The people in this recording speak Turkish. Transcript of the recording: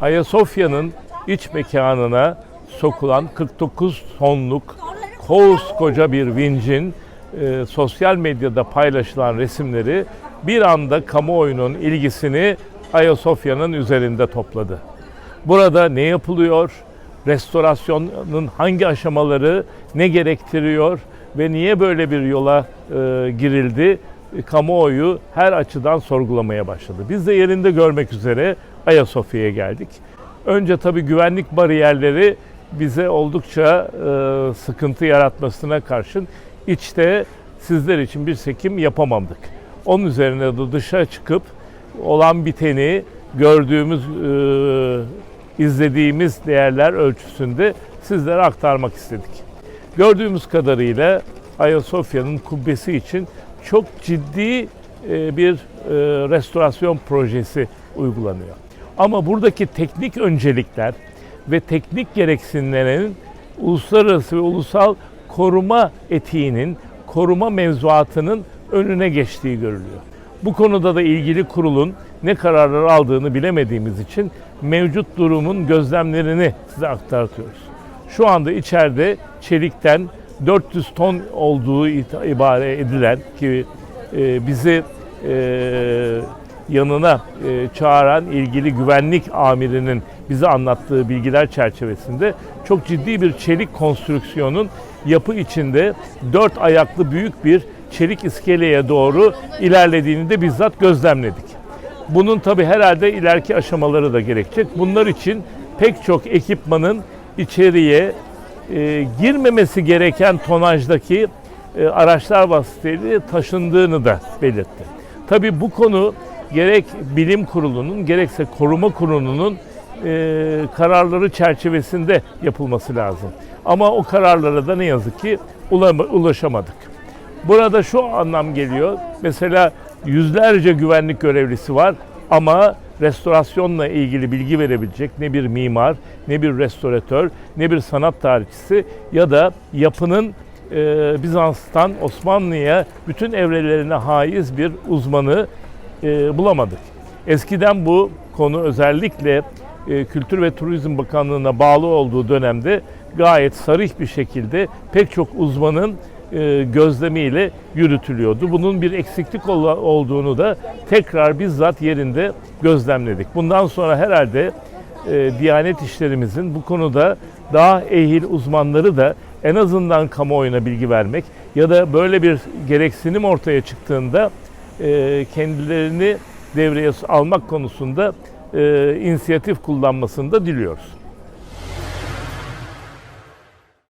Ayasofya'nın iç mekanına sokulan 49 tonluk koskoca bir vincin e, sosyal medyada paylaşılan resimleri bir anda kamuoyunun ilgisini Ayasofya'nın üzerinde topladı. Burada ne yapılıyor? Restorasyonun hangi aşamaları ne gerektiriyor ve niye böyle bir yola e, girildi? E, Kamuoyu her açıdan sorgulamaya başladı. Biz de yerinde görmek üzere Ayasofya'ya geldik. Önce tabii güvenlik bariyerleri bize oldukça e, sıkıntı yaratmasına karşın içte sizler için bir sekim yapamadık. Onun üzerine de dışa çıkıp olan biteni gördüğümüz, e, izlediğimiz değerler ölçüsünde sizlere aktarmak istedik. Gördüğümüz kadarıyla Ayasofya'nın kubbesi için çok ciddi e, bir e, restorasyon projesi uygulanıyor. Ama buradaki teknik öncelikler ve teknik gereksinimlerin uluslararası ve ulusal koruma etiğinin, koruma mevzuatının önüne geçtiği görülüyor. Bu konuda da ilgili kurulun ne kararlar aldığını bilemediğimiz için mevcut durumun gözlemlerini size aktartıyoruz. Şu anda içeride çelikten 400 ton olduğu ibare edilen ki e, bizi e, yanına e, çağıran ilgili güvenlik amirinin bize anlattığı bilgiler çerçevesinde çok ciddi bir çelik konstrüksiyonun yapı içinde dört ayaklı büyük bir çelik iskeleye doğru ilerlediğini de bizzat gözlemledik. Bunun tabi herhalde ileriki aşamaları da gerekecek. Bunlar için pek çok ekipmanın içeriye e, girmemesi gereken tonajdaki e, araçlar vasıtasıyla taşındığını da belirtti. Tabi bu konu gerek bilim kurulunun gerekse koruma kurulunun e, kararları çerçevesinde yapılması lazım. Ama o kararlara da ne yazık ki ulaşamadık. Burada şu anlam geliyor. Mesela yüzlerce güvenlik görevlisi var ama restorasyonla ilgili bilgi verebilecek ne bir mimar, ne bir restoratör, ne bir sanat tarihçisi ya da yapının e, Bizans'tan Osmanlı'ya bütün evrelerine haiz bir uzmanı e, bulamadık. Eskiden bu konu özellikle e, Kültür ve Turizm Bakanlığı'na bağlı olduğu dönemde gayet sarih bir şekilde pek çok uzmanın e, gözlemiyle yürütülüyordu. Bunun bir eksiklik ol- olduğunu da tekrar bizzat yerinde gözlemledik. Bundan sonra herhalde e, Diyanet işlerimizin bu konuda daha ehil uzmanları da en azından kamuoyuna bilgi vermek ya da böyle bir gereksinim ortaya çıktığında e, kendilerini devreye almak konusunda e, inisiyatif kullanmasını da diliyoruz.